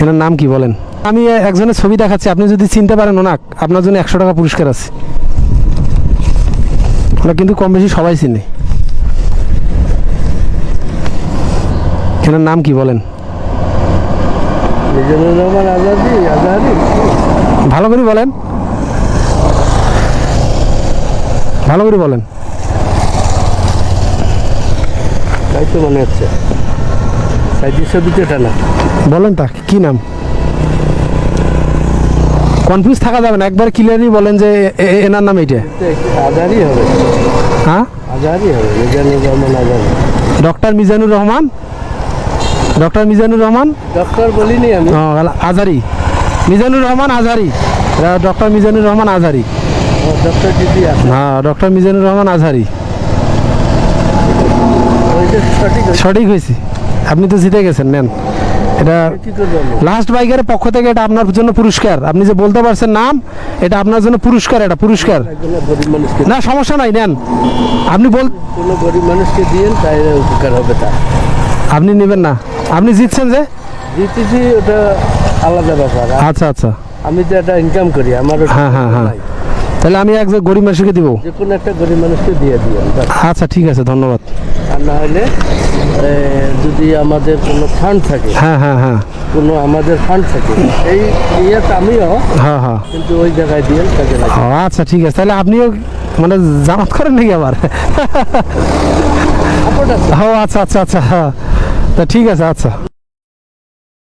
এনার নাম কি বলেন? আমি একজনের ছবি দেখাচ্ছি আপনি যদি চিনতে পারেন ওনাক আপনার জন্য একশো টাকা পুরস্কার আছে। ওরা কিন্তু কম বেশি সবাই চিনে। এনার নাম কি বলেন? রহমান আজাদি আজাদি। ভালো করে বলেন। ভালো করে বলেন। তাই তো মনে হচ্ছে। বলেন তা কি নাম? কনফিউজ থাকা যাবে না একবার ক্লিয়ারলি বলেন যে এনার নাম এইটা। হবে। হ্যাঁ? আজারই হবে Mizanur Rahman Azadi doctor Mizanur Rahman? Doctor Mizanur Rahman? Doctor বলিনি আমি। আজারি। মিজানুর রহমান আজারি। ডক্টর মিজানুর রহমান আজারি। ডক্টর হ্যাঁ ডক্টর মিজানুর রহমান আজারি। ওইটা সঠিক হয়েছে। আপনি তো জিতে গেছেন নেন। এটা? লাস্ট বাইকের পক্ষ থেকে এটা আপনার জন্য পুরস্কার। আপনি যে বলতে পারছেন নাম এটা আপনার জন্য পুরস্কার এটা পুরস্কার। না সমস্যা নাই নেন। আপনি বল কোনো গরিব মানুষকে দিয়েন তাই উপকার হবে তার। আপনি নেবেন না। আপনি জিতছেন যে? জিতেছি ওটা আলাদা ব্যাপার। আচ্ছা আচ্ছা। আমি তো একটা ইনকাম করি আমার হ্যাঁ, হ্যাঁ, হ্যাঁ। তাহলে আমি একজন গরিব মানুষকে দিব। যে কোনো একটা গরিব মানুষকে দিয়ে ব্যাস। আচ্ছা ঠিক আছে ধন্যবাদ। আর না হলে যদি আমাদের কোনো ফান্ড থাকে হ্যাঁ হ্যাঁ হ্যাঁ। কোনো আমাদের ফান্ড থাকে এই ইয়েতে আমিও হ্যাঁ হ্যাঁ। কিন্তু ওই জায়গায় দিয়ে কাজে লাগে আচ্ছা ঠিক আছে। তাহলে আপনিও মানে জামাত করেন নাকি আবার? ও আচ্ছা আচ্ছা আচ্ছা হ্যাঁ। তা ঠিক আছে আচ্ছা।